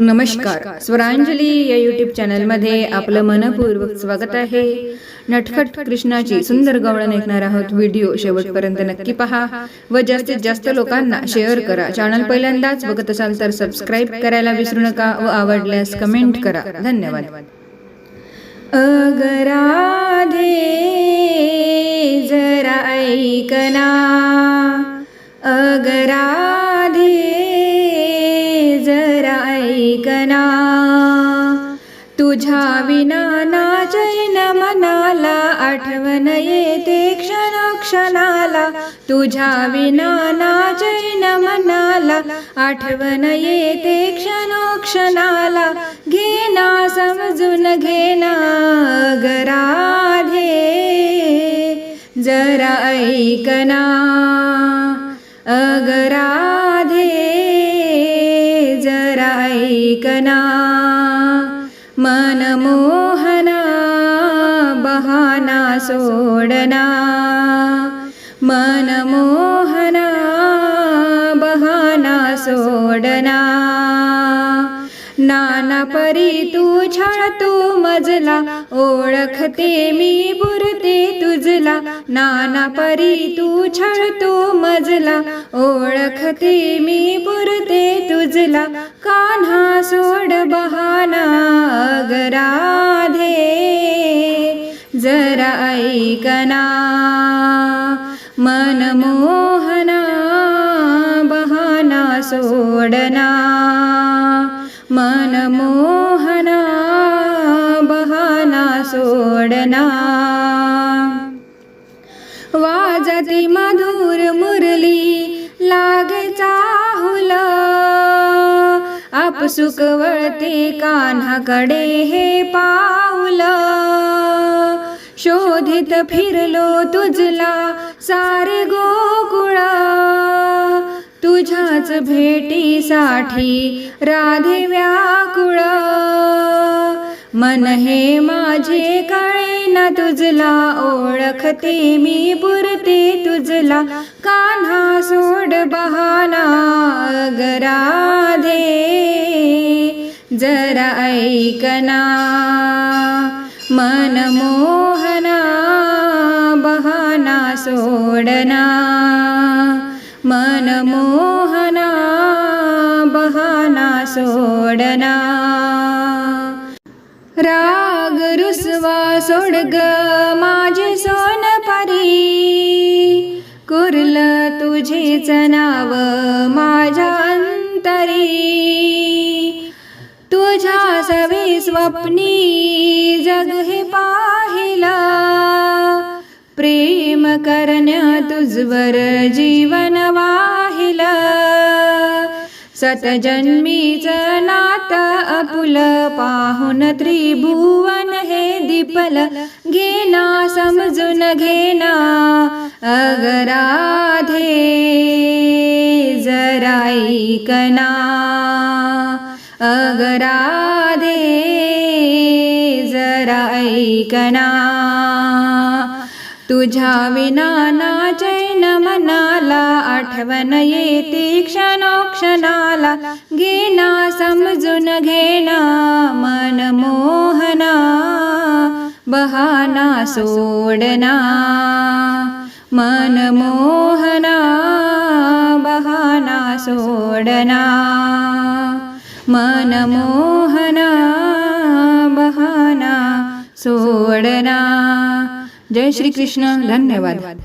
नमस्कार. स्वरांजली या युट्यूब चॅनलमध्ये आपलं मनपूर्वक स्वागत आहे. नटखट कृष्णाची सुंदर गवळण ऐकणार आहोत. व्हिडिओ शेवटपर्यंत नक्की पहा. व जास्तीत जास्त लोकांना शेअर करा. चॅनल पहिल्यांदाच बघत असाल तर सबस्क्राईब करायला विसरू नका व आवडल्यास कमेंट करा. धन्यवाद. अगराधे जरा ऐकना अगराधे ऐकना तुझ्या विना ना चैन मनाला आठवण येते क्षण क्षणाला. तुझ्या विना ना चैन मनाला आठवण येते क्षण क्षणाला. घेना समजून घेना गराधे। जरा ऐकना अगरा। एकना मनमोहना बहाना सोडना मनमोहना बहाना सोडना. नाना परी तू मजला ओळखते मी पुरते तुझला. नाना परी तू छळतो मजला ओळखते मी पुरते तुझला कान्हा सोड बहाना गराधे. जरा ऐकना मनमोहना बहाना सोडना. मनमोहना बहाना सोडना. वाजती मधु आपसुक वळते कान्हाकडे हे पाऊल. शोधित फिरलो तुझला सारे गोकुळ. तुझ्याच भेटीसाठी राधे व्याकुळ. मन हे माझे कळे ना तुझला ओळखते मी पुरते तुझला. कान्हा सोड बहाना गरा जरा ऐकना मनमोहना बहाना सोडना. मनमोहना बहाना सोडना. राग रुसवा सोडग माझे सोन परी. कुर्ल तुझेच नाव माझ्या अंतरी. तुझ्या सवी स्वप्नी जग हे पाहिला. प्रेम करण्या तुझवर जीवन वाहिला. सतजन्मीच नात अपुल पाहुन त्रिभुवन हे दीपल. घेना समजून घेना अगराधे जराई कना. अगराधे जरा ऐकना. तुझ्या विना ना चैन मनाला आठवण येते क्षणोक्षणाला. घेना समजून घेना मनमोहना बहाना सोडना. मनमोहना बहाना सोडना. मनमोहना बहाना सोडना। जय श्री कृष्ण धन्यवाद।